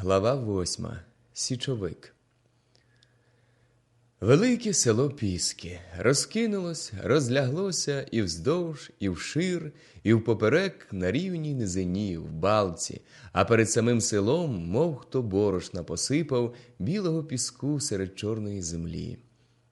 Глава восьма. Січовик. Велике село Піски розкинулось, розляглося і вздовж, і вшир, і впоперек на рівній низині, в балці, а перед самим селом, мов хто борошна посипав білого піску серед чорної землі.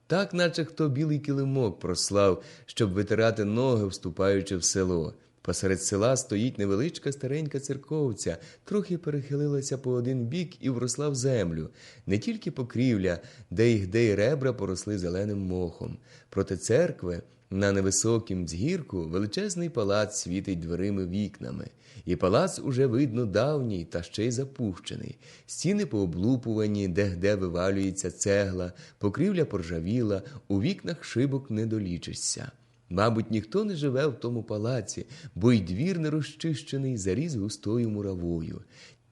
Так, наче хто білий килимок прослав, щоб витирати ноги, вступаючи в село. Посеред села стоїть невеличка старенька церковця, трохи перехилилася по один бік і вросла в землю. Не тільки покрівля, де й де й ребра поросли зеленим мохом. Проти церкви на невисокім згірку величезний палац світить дверими вікнами. І палац уже видно давній та ще й запущений. Стіни пооблупувані, де-де вивалюється цегла, покрівля поржавіла, у вікнах шибок не долічишся. Мабуть, ніхто не живе в тому палаці, бо й двір не розчищений, заріз густою муравою.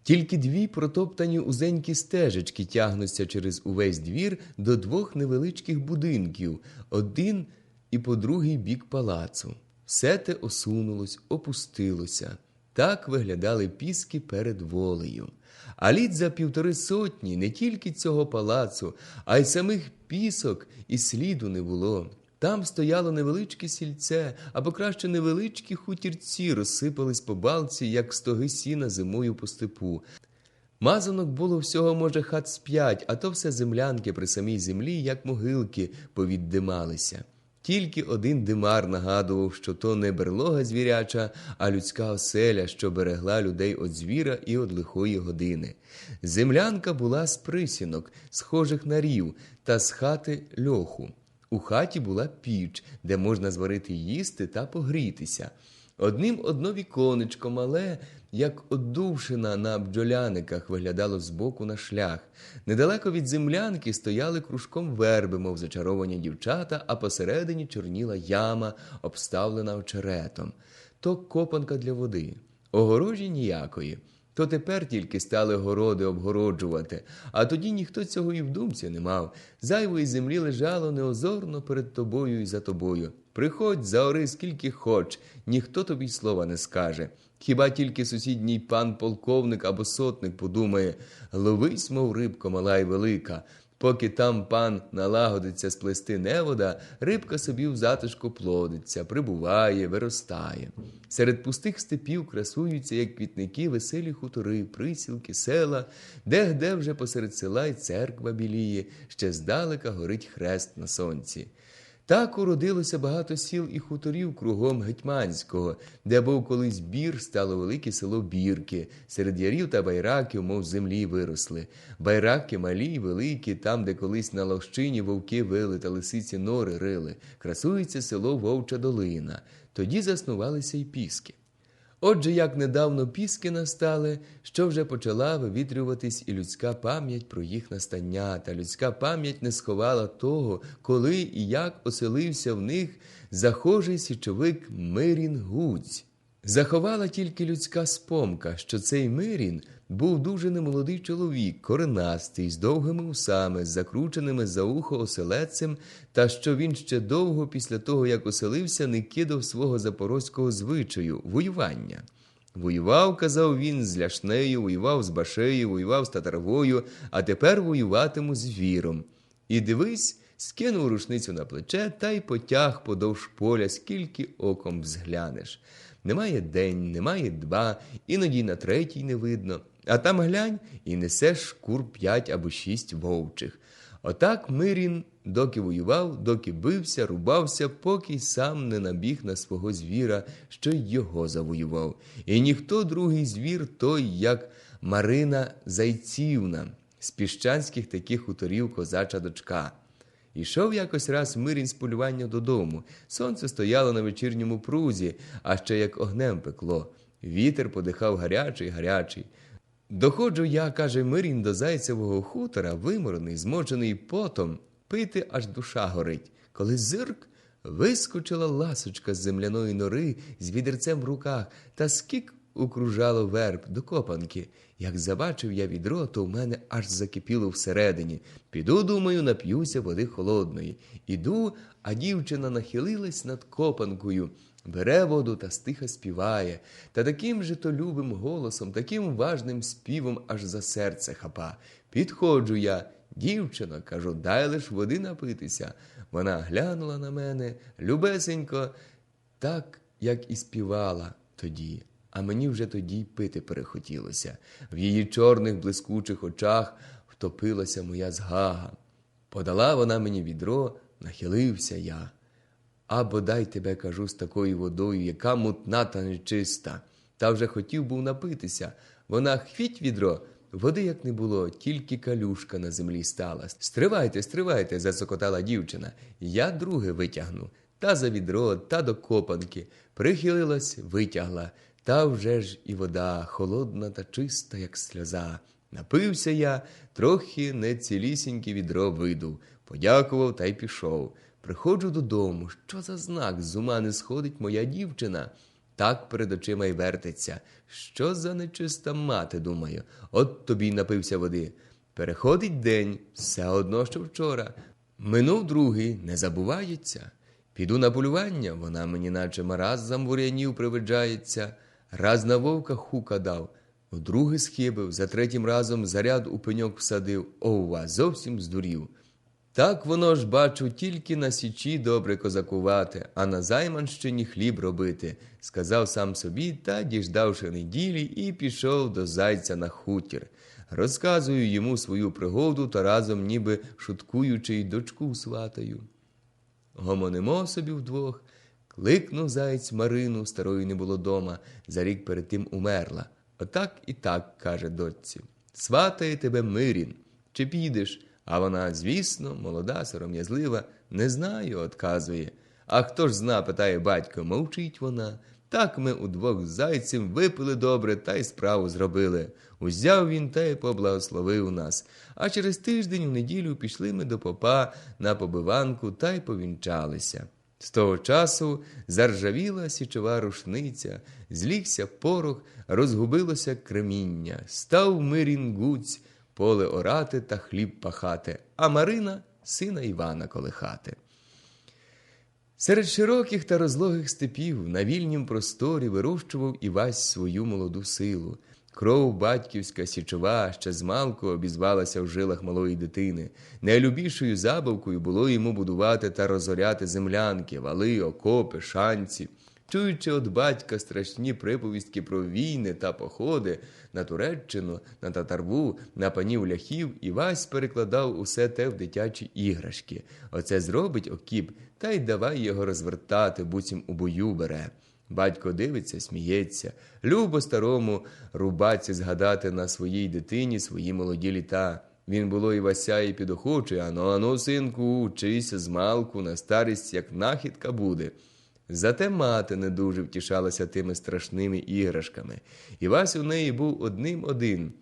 Тільки дві протоптані узенькі стежечки тягнуться через увесь двір до двох невеличких будинків, один і по другий бік палацу. Все те осунулось, опустилося. Так виглядали піски перед волею. А літ за півтори сотні не тільки цього палацу, а й самих пісок і сліду не було. Там стояло невеличке сільце, або краще невеличкі хутірці розсипались по балці, як стоги сіна зимою по степу. Мазанок було всього, може, хат з п'ять, а то все землянки при самій землі, як могилки, повіддималися. Тільки один димар нагадував, що то не берлога звіряча, а людська оселя, що берегла людей від звіра і від лихої години. Землянка була з присінок, схожих на рів, та з хати льоху. У хаті була піч, де можна зварити їсти та погрітися. Одним одно віконечко мале, як одувшина на бджоляниках, виглядало збоку на шлях. Недалеко від землянки стояли кружком верби, мов зачаровані дівчата, а посередині чорніла яма, обставлена очеретом. То копанка для води. Огорожі ніякої. То тепер тільки стали городи обгороджувати, а тоді ніхто цього і в думці не мав. Зайвої землі лежало неозорно перед тобою і за тобою. Приходь, заори скільки хоч, ніхто тобі слова не скаже. Хіба тільки сусідній пан полковник або сотник подумає ловись, мов рибко, мала й велика. Поки там пан налагодиться сплести невода, рибка собі в затишку плодиться, прибуває, виростає. Серед пустих степів красуються, як квітники, веселі хутори, присілки, села, де-де вже посеред села й церква біліє, ще здалека горить хрест на сонці. Так уродилося багато сіл і хуторів кругом Гетьманського, де був колись бір, стало велике село Бірки. Серед ярів та байраків, мов землі, виросли. Байраки малі й великі, там, де колись на лощині вовки вили та лисиці нори рили. Красується село Вовча Долина. Тоді заснувалися й піски. Отже, як недавно піски настали, що вже почала вивітрюватись і людська пам'ять про їх настання, та людська пам'ять не сховала того, коли і як оселився в них захожий січовик Мирін Гудзь. Заховала тільки людська спомка, що цей Мирін був дуже немолодий чоловік, коренастий, з довгими усами, з закрученими за ухо оселедцем, та що він ще довго після того, як оселився, не кидав свого запорозького звичаю воювання. Воював, казав він, з ляшнею, воював з башею, воював з татарвою, а тепер воюватиму з віром. І дивись, скинув рушницю на плече та й потяг подовж поля, скільки оком взглянеш. Немає день, немає два, іноді на третій не видно. А там глянь і несеш шкур п'ять або шість вовчих. Отак Мирін доки воював, доки бився, рубався, поки сам не набіг на свого звіра, що й його завоював. І ніхто другий звір, той, як Марина Зайцівна, з піщанських таких хуторів козача дочка. Ішов якось раз Мирін з полювання додому. Сонце стояло на вечірньому прузі, а ще як огнем пекло. Вітер подихав гарячий, гарячий. Доходжу я, каже Мирін, до зайцевого хутора, виморений, змочений потом, пити аж душа горить. Коли зирк вискочила ласочка з земляної нори з відерцем в руках та скік укружало верб до копанки. Як забачив я відро, то в мене аж закипіло всередині. Піду, думаю, нап'юся води холодної. Іду, а дівчина нахилилась над копанкою. Бере воду та стиха співає, та таким же то любим голосом, таким важним співом аж за серце хапа. Підходжу я, дівчина, кажу, дай лиш води напитися. Вона глянула на мене любесенько, так, як і співала тоді. А мені вже тоді й пити перехотілося. В її чорних блискучих очах втопилася моя згага. Подала вона мені відро, нахилився я. А бодай тебе кажу з такою водою, яка мутна та нечиста. Та вже хотів був напитися. Вона хвіть відро, води як не було, тільки калюшка на землі стала. Стривайте, стривайте, зацокотала дівчина. Я друге витягну. Та за відро, та до копанки. Прихилилась, витягла. Та вже ж і вода, холодна та чиста, як сльоза. Напився я, трохи не цілісіньке відро видув, подякував та й пішов. Приходжу додому. Що за знак? З ума не сходить моя дівчина. Так перед очима й вертиться. Що за нечиста мати, думаю, от тобі й напився води. Переходить день, все одно, що вчора. Минув другий, не забувається. Піду на полювання, вона мені наче мараз замворянів привиджається. Раз на вовка хука дав, вдруге схибив, за третім разом заряд у пеньок всадив, ова, зовсім здурів. Так воно ж бачу, тільки на січі добре козакувати, а на Займанщині хліб робити, сказав сам собі та, діждавши неділі, і пішов до зайця на хутір. Розказую йому свою пригоду та разом, ніби шуткуючи, й дочку сватаю. Гомонимо собі вдвох. Кликнув заєць Марину, старої не було дома, за рік перед тим умерла. Отак і так, каже дочці. Сватає тебе Мирін. Чи підеш? А вона, звісно, молода, сором'язлива, не знаю, отказує. А хто ж зна, питає батько, мовчить вона. Так ми удвох з зайцем випили добре та й справу зробили. Узяв він та й поблагословив нас. А через тиждень у неділю пішли ми до попа на побиванку та й повінчалися. З того часу заржавіла січова рушниця, злігся порох, розгубилося креміння, став мирін гуць, поле орати та хліб пахати, а Марина сина Івана колихати. Серед широких та розлогих степів на вільнім просторі вирощував Івась свою молоду силу. Кров батьківська січова ще змалку обізвалася в жилах малої дитини. Найлюбішою забавкою було йому будувати та розоряти землянки, вали, окопи, шанці. Чуючи від батька страшні приповістки про війни та походи на Туреччину, на татарву, на панів ляхів, Івась перекладав усе те в дитячі іграшки. Оце зробить окіп, та й давай його розвертати, буцім у бою бере. Батько дивиться, сміється. Любо старому рубаці згадати на своїй дитині свої молоді літа. Він було і Вася, і підохочує, ано, ано, синку, учися з малку, на старість, як нахідка буде. Зате мати не дуже втішалася тими страшними іграшками. І Вась у неї був одним один.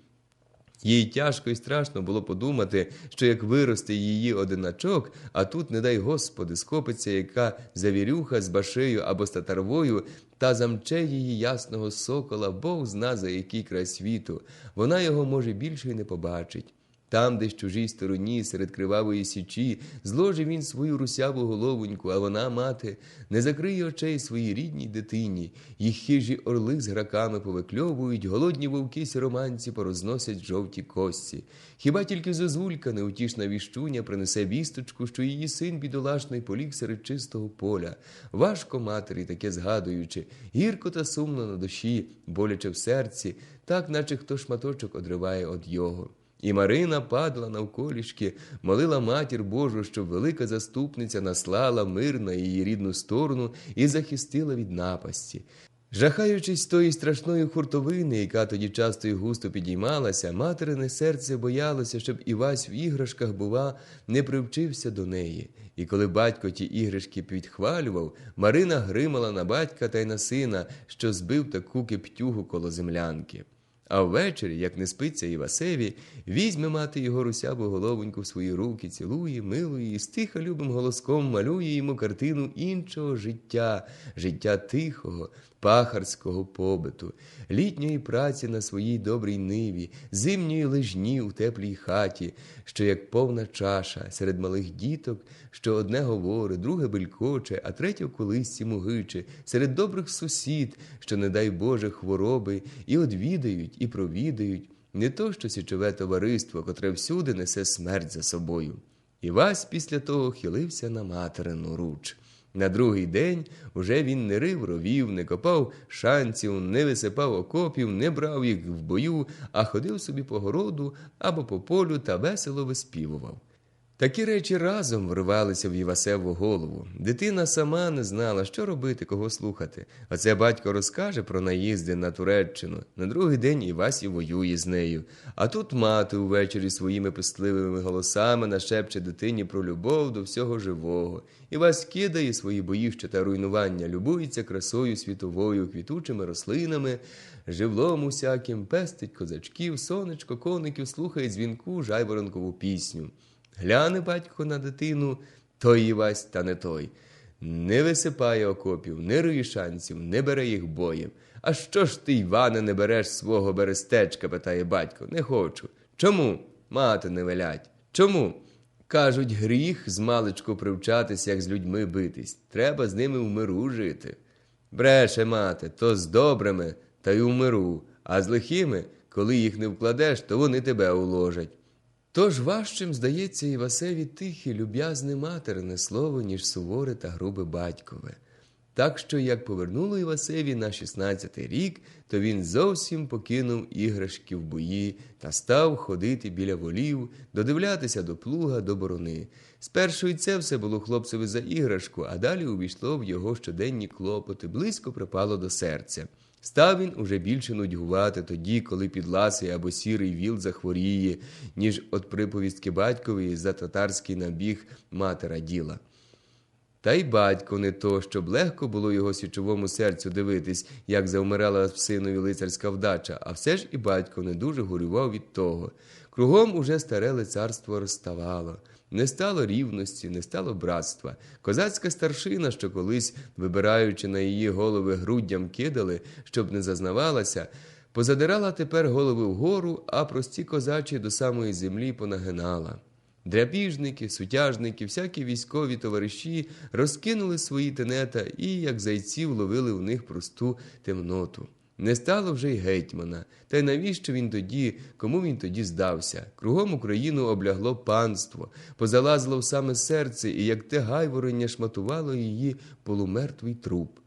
Їй тяжко і страшно було подумати, що як виросте її одиначок, а тут, не дай Господи, скопиться яка завірюха з башею або з татарвою, та замче її ясного сокола, Бог зна за який край світу. Вона його, може, більше й не побачить. Там, десь чужій стороні, серед кривавої січі, зложив він свою русяву головоньку, а вона, мати, не закриє очей своїй рідній дитині, їх хижі орли з граками повикльовують, голодні вовки сіроманці порозносять жовті кості. Хіба тільки зозулька, неутішна віщуня, принесе вісточку, що її син бідолашний поліг серед чистого поля. Важко матері, таке згадуючи, гірко та сумно на душі, боляче в серці, так наче хто шматочок одриває від його. І Марина падала навколішки, молила матір Божу, щоб велика заступниця наслала мир на її рідну сторону і захистила від напасті. Жахаючись тої страшної хуртовини, яка тоді часто і густо підіймалася, материне серце боялося, щоб Івась в іграшках, бува, не привчився до неї. І коли батько ті іграшки підхвалював, Марина гримала на батька та й на сина, що збив таку киптюгу коло землянки. А ввечері, як не спиться Івасеві, візьме мати його русяву головоньку в свої руки, цілує, милує і стиха любим голоском малює йому картину іншого життя, життя тихого, пахарського побиту, літньої праці на своїй добрій ниві, зимньої лежні у теплій хаті, що як повна чаша серед малих діток, що одне говорить, друге белькоче, а третє в колисці мугиче, серед добрих сусід, що, не дай Боже, хвороби, і одвідають, і провідають, не то що січове товариство, котре всюди несе смерть за собою. Івась після того хилився на материну руч. На другий день уже він не рив ровів, не копав шанців, не висипав окопів, не брав їх в бою, а ходив собі по городу або по полю та весело виспівував. Такі речі разом вривалися в Івасеву голову. Дитина сама не знала, що робити, кого слухати. Оце батько розкаже про наїзди на Туреччину. На другий день Івась і воює з нею. А тут мати увечері своїми пестливими голосами нашепче дитині про любов до всього живого. Івась кидає свої боїща та руйнування, любується красою світовою, квітучими рослинами, живлом усяким, пестить козачків, сонечко, коників, слухає дзвінку, жайворонкову пісню. Гляне батько на дитину, той Івась та не той. Не висипає окопів, не риє шанців, не бере їх боєм. А що ж ти, Іване, не береш свого берестечка? питає батько. Не хочу. Чому? Мати не велять. Чому? Кажуть, гріх з маличку привчатися, як з людьми битись. Треба з ними в миру жити. Бреше, мати, то з добрими, та й у миру, а з лихими, коли їх не вкладеш, то вони тебе уложать. Тож важчим здається Івасеві тихе, люб'язне материне слово, ніж суворе та грубе батькове. Так що, як повернуло Івасеві на 16-й рік, то він зовсім покинув іграшки в бої та став ходити біля волів, додивлятися до плуга, до борони. Спершу і це все було хлопцеві за іграшку, а далі увійшло в його щоденні клопоти, близько припало до серця. Став він уже більше нудьгувати тоді, коли підласий або сірий віл захворіє, ніж от приповістки батькові за татарський набіг матера діла. Та й батько не то, щоб легко було його січовому серцю дивитись, як завмирала синові лицарська вдача, а все ж і батько не дуже горював від того. Кругом уже старе лицарство розставало. Не стало рівності, не стало братства. Козацька старшина, що колись, вибираючи на її голови груддям кидали, щоб не зазнавалася, позадирала тепер голови вгору, а прості козачі до самої землі понагинала. Дрябіжники, сутяжники, всякі військові товариші розкинули свої тенета і, як зайців, ловили в них просту темноту. Не стало вже й гетьмана. Та й навіщо він тоді, кому він тоді здався? Кругом Україну облягло панство, позалазило в саме серце, і як те гайворення шматувало її полумертвий труп.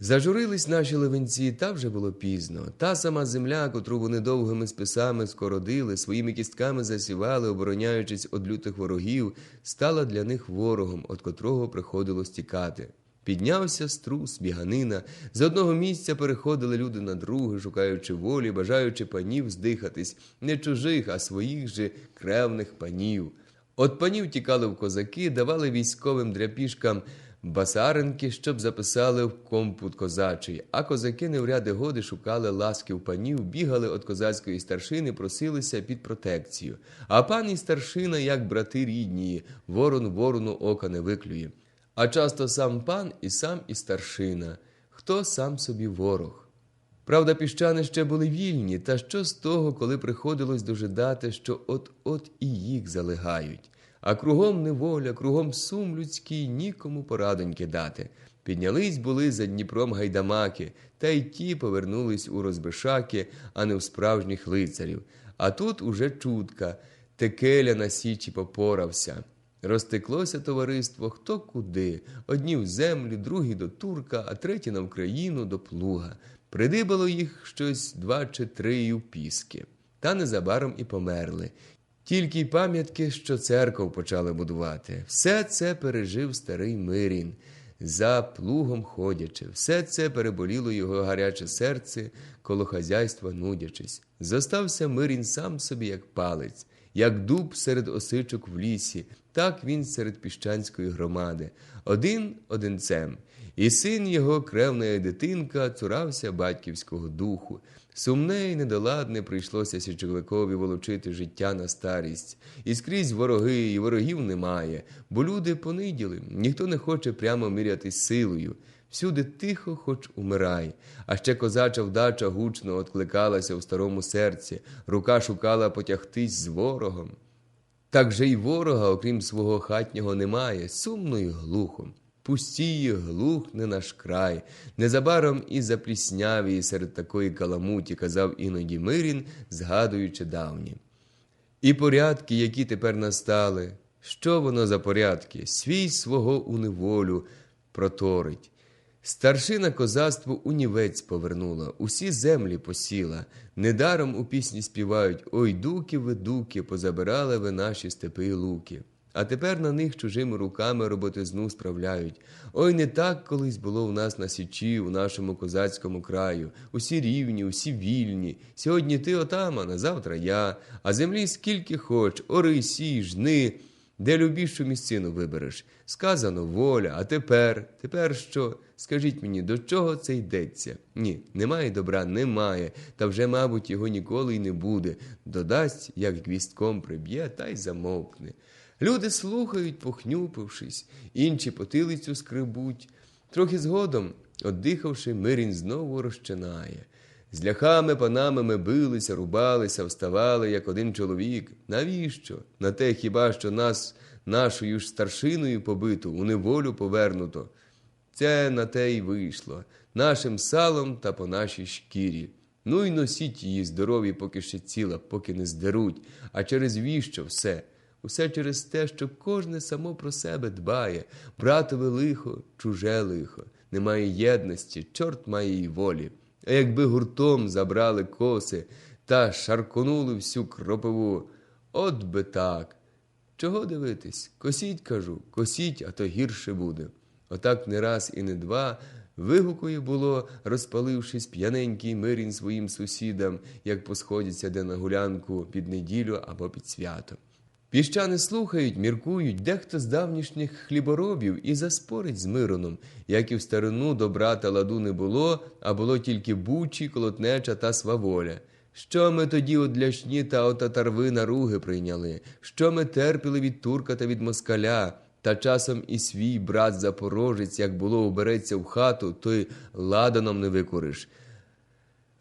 Зажурились наші левенці, та вже було пізно. Та сама земля, котру вони довгими списами скородили, своїми кістками засівали, обороняючись від лютих ворогів, стала для них ворогом, від котрого приходилось тікати. Піднявся струс, біганина. З одного місця переходили люди на друге, шукаючи волі, бажаючи панів здихатись, не чужих, а своїх же кревних панів. От панів тікали в козаки, давали військовим дряпішкам басаринки, щоб записали в компут козачий, а козаки не в ряди годи шукали ласків панів, бігали від козацької старшини, просилися під протекцію. А пан і старшина, як брати рідні, ворон ворону ока не виклює. А часто сам пан і сам і старшина, хто сам собі ворог. Правда, піщани ще були вільні, та що з того, коли приходилось дожидати, що от-от і їх залегають. А кругом неволя, кругом сум людський, нікому порадоньки дати. Піднялись були за Дніпром гайдамаки, та й ті повернулись у розбишаки, а не в справжніх лицарів. А тут уже чутка, текеля на січі попорався. Розтеклося товариство хто куди, одні в землю, другі до турка, а треті на Україну до плуга. Придибало їх щось два чи три у піски. Та незабаром і померли. Тільки й пам'ятки, що церков почали будувати. Все це пережив старий Мирін, за плугом ходячи. Все це переболіло його гаряче серце, коло хазяйства нудячись. Зостався Мирін сам собі, як палець, як дуб серед осичок в лісі, так він серед піщанської громади, один одинцем. І син його, кревна дитинка, цурався батьківського духу. Сумне і недоладне прийшлося січовикові волочити життя на старість. І скрізь вороги, і ворогів немає, бо люди пониділи, ніхто не хоче прямо мірятись силою. Всюди тихо, хоч умирай. А ще козача вдача гучно откликалася у старому серці, рука шукала потягтись з ворогом. Так же й ворога, окрім свого хатнього, немає, сумно й глухо. Пустіє, глухне наш край. Незабаром і запліснявіє серед такої каламуті, казав іноді Мирін, згадуючи давні. І порядки, які тепер настали, що воно за порядки? Свій свого у неволю проторить. Старшина козацтво унівець повернула, усі землі посіла. Недаром у пісні співають Ой, дуки ви, дуки, позабирали ви наші степи й луки. А тепер на них чужими руками роботизну справляють. Ой, не так колись було у нас на Січі, у нашому козацькому краю. Усі рівні, усі вільні. Сьогодні ти отаман, а завтра я. А землі скільки хоч, ори, сій, жни. Де любішу місцину вибереш? Сказано воля, а тепер, тепер що? Скажіть мені, до чого це йдеться? Ні, немає добра, немає, та вже, мабуть, його ніколи й не буде. Додасть, як гвістком приб'є, та й замовкне. Люди слухають, похнюпившись, інші потилицю скребуть. Трохи згодом, оддихавши, Мирін знову розчинає. З ляхами панами ми билися, рубалися, вставали, як один чоловік. Навіщо? На те хіба що нас нашою ж старшиною побиту, у неволю повернуто. Це на те й вийшло, нашим салом та по нашій шкірі. Ну й носіть її здорові, поки ще ціла, поки не здеруть, а через віщо все. Усе через те, що кожне само про себе дбає, братове лихо, чуже лихо, немає єдності, чорт має й волі. А якби гуртом забрали коси та шарконули всю кропиву, от би так. Чого дивитись? Косіть, кажу, косіть, а то гірше буде. Отак не раз і не два вигукує було, розпалившись п'яненький мирін своїм сусідам, як посходяться де на гулянку під неділю або під свято. Піщани слухають, міркують, дехто з давнішніх хліборобів і заспорить з Мироном, як і в старину добра та ладу не було, а було тільки бучі, колотнеча та сваволя. Що ми тоді от ляшні та от татарви наруги прийняли? Що ми терпіли від турка та від москаля? Та часом і свій брат запорожець, як було, убереться в хату, то й ладаном не викуриш.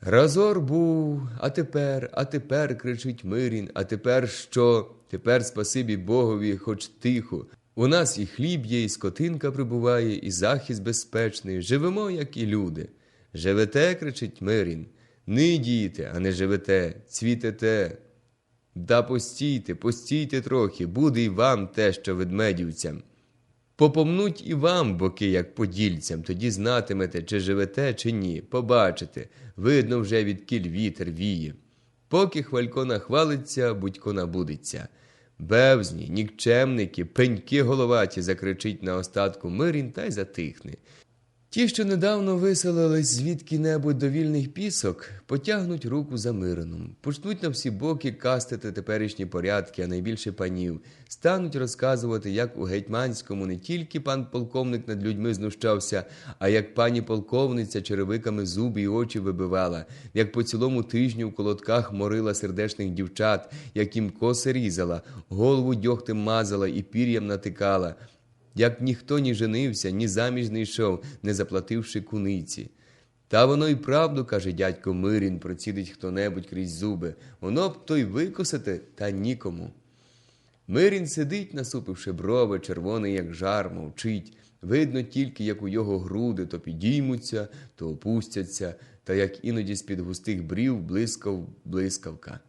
Разор був, а тепер, а тепер, кричить Мирін, а тепер що? Тепер спасибі Богові, хоч тихо. У нас і хліб є, і скотинка прибуває, і захист безпечний. Живемо, як і люди. Живете, кричить Мирін. Нидієте, а не живете, цвітете. Да постійте, постійте трохи, буде й вам те, що ведмедівцям. Попомнуть і вам боки, як подільцям, тоді знатимете, чи живете, чи ні. Побачите, видно вже, відкіль вітер віє. Поки хвалько нахвалиться, будько набудеться. Бевзні, нікчемники, пеньки головаті, закричить на остатку Мирін та й затихне. Ті, що недавно виселились звідки-небудь до вільних пісок, потягнуть руку за Мирином, почнуть на всі боки кастити теперішні порядки, а найбільше панів, стануть розказувати, як у гетьманському не тільки пан полковник над людьми знущався, а як пані полковниця черевиками зуби й очі вибивала, як по цілому тижню в колодках морила сердешних дівчат, як їм коси різала, голову дьогтем мазала і пір'ям натикала як ніхто ні женився, ні заміж не йшов, не заплативши куниці. Та воно й правду, каже дядько Мирін, процідить хто небудь крізь зуби. Воно б то й викосити, та нікому. Мирін сидить, насупивши брови, червоний, як жар, мовчить. Видно тільки, як у його груди то підіймуться, то опустяться, та як іноді з-під густих брів блискав блискавка.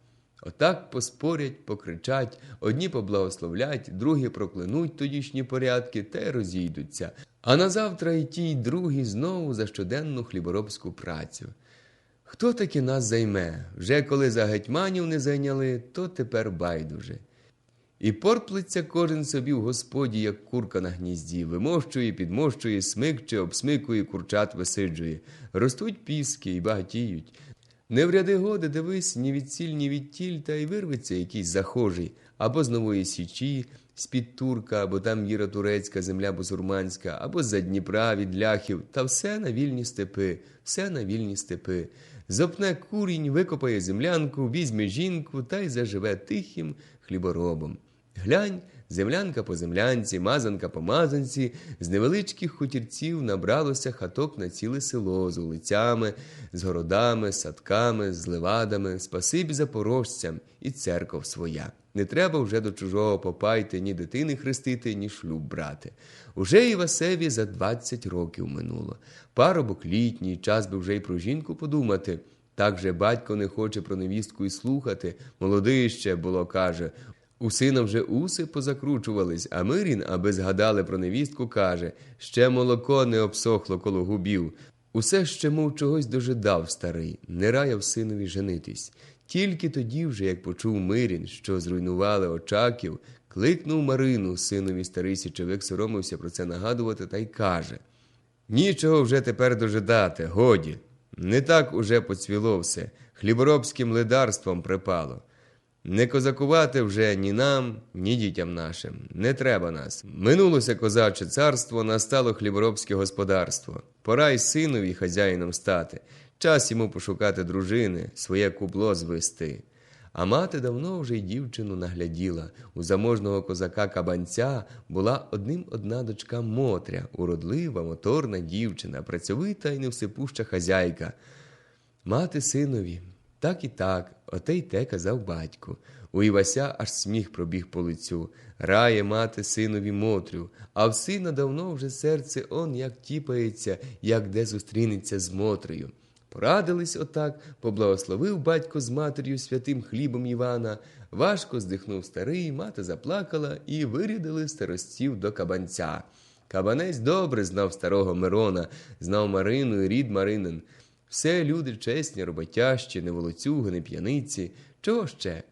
Отак поспорять, покричать, одні поблагословлять, другі проклянуть тодішні порядки та й розійдуться. А назавтра й ті, й другі знову за щоденну хліборобську працю. Хто таки нас займе? Вже коли за гетьманів не зайняли, то тепер байдуже. І порплиться кожен собі в господі, як курка на гнізді, вимощує, підмощує, смикче, обсмикує, курчат висиджує. Ростуть піски і багатіють. Не в ряди годи дивись, ні від ціль, ні від тіль, та й вирветься якийсь захожий, або з нової січі, з-під турка, або там віра турецька, земля бусурманська, або з-за Дніпра від ляхів, та все на вільні степи, все на вільні степи. Зопне курінь, викопає землянку, візьме жінку та й заживе тихим хліборобом. Глянь, землянка по землянці, мазанка по мазанці, з невеличких хутірців набралося хаток на ціле село з улицями, з городами, садками, з левадами, спасибі запорожцям і церков своя. Не треба вже до чужого попа йти ні дитини хрестити, ні шлюб брати. Уже Івасеві за 20 років минуло. Парубок літній, час би вже й про жінку подумати. Так же батько не хоче про невістку й слухати. Молодий ще було, каже. У сина вже уси позакручувались, а Мирін, аби згадали про невістку, каже ще молоко не обсохло коло губів. Усе ще, мов чогось дожидав старий, не раяв синові женитись. Тільки тоді, вже, як почув Мирін, що зруйнували очаків, кликнув Марину, синові старий січовик соромився про це нагадувати та й каже Нічого вже тепер дожидати, годі. Не так уже поцвіло все, хліборобським ледарством припало. Не козакувати вже ні нам, ні дітям нашим. Не треба нас. Минулося козаче царство, настало хліборобське господарство. Пора й синові хазяїном стати. Час йому пошукати дружини, своє кубло звести. А мати давно вже й дівчину нагляділа. У заможного козака кабанця була одним одна дочка Мотря, уродлива, моторна дівчина, працьовита і невсипуща хазяйка. Мати синові, так і так, оте й те казав батько. У Івася аж сміх пробіг по лицю. Рає мати синові Мотрю, а в сина давно вже серце он як тіпається, як де зустрінеться з Мотрею. Порадились отак, поблагословив батько з матір'ю святим хлібом Івана. Важко здихнув старий, мати заплакала і вирядили старостів до кабанця. Кабанець добре знав старого Мирона, знав Марину і рід Маринин. Все люди чесні, роботящі, не волоцюги, не п'яниці. Чого ще?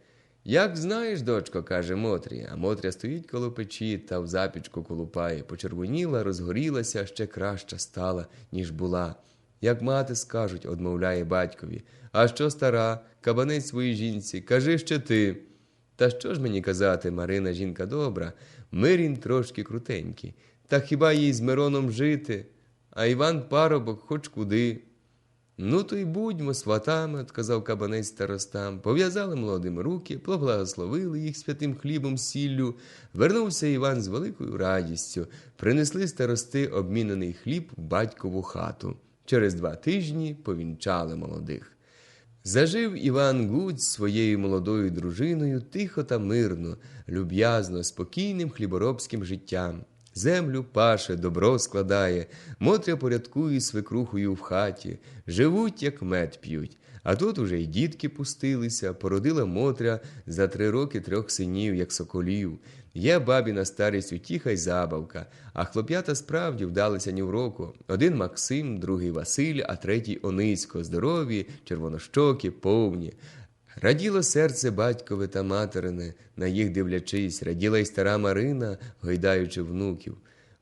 Як знаєш, дочко, каже Мотрі, а Мотря стоїть коло печі та в запічку колупає, почервоніла, розгорілася, ще краща стала, ніж була. Як мати скажуть, одмовляє батькові. А що стара, кабанець своїй жінці, кажи ще ти. Та що ж мені казати, Марина жінка добра, Мирін трошки крутенький. Та хіба їй з Мироном жити? А Іван парубок хоч куди. Ну, то й будьмо сватами, отказав кабанець старостам, пов'язали молодим руки, поблагословили їх святим хлібом сіллю. Вернувся Іван з великою радістю. Принесли старости обмінений хліб в батькову хату. Через два тижні повінчали молодих. Зажив Іван Гудь своєю молодою дружиною тихо та мирно, люб'язно, спокійним хліборобським життям. Землю паше, добро складає, Мотря порядкує свекрухою в хаті, живуть, як мед п'ють. А тут уже й дітки пустилися, породила Мотря за три роки трьох синів, як соколів. Є бабі на старість утіха й забавка, а хлоп'ята справді вдалися ні в року. Один Максим, другий Василь, а третій Онисько, здорові, червонощокі, повні. Раділо серце батькове та материне, на їх дивлячись, раділа й стара Марина, гойдаючи внуків.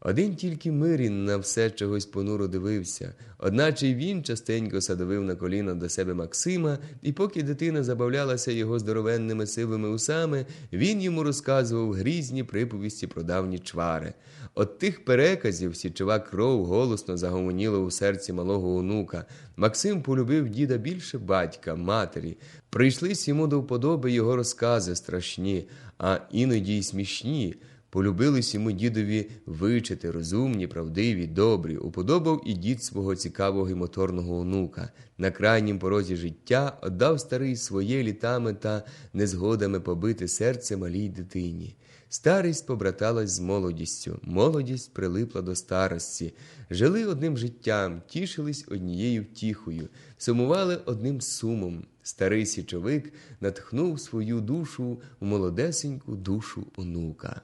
Один тільки Мирін на все чогось понуро дивився, одначе й він частенько садовив на коліна до себе Максима, і поки дитина забавлялася його здоровенними сивими усами, він йому розказував грізні приповісті про давні чвари. От тих переказів січова кров голосно загомоніла у серці малого онука. Максим полюбив діда більше батька, матері. Прийшлись йому до вподоби його розкази страшні, а іноді й смішні. Полюбились йому дідові вичити, розумні, правдиві, добрі, уподобав і дід свого цікавого і моторного онука. На крайнім порозі життя отдав старий своє літами та незгодами побити серце малій дитині. Старість побраталась з молодістю, молодість прилипла до старості, жили одним життям, тішились однією втіхою, сумували одним сумом. Старий січовик натхнув свою душу у молодесеньку душу онука.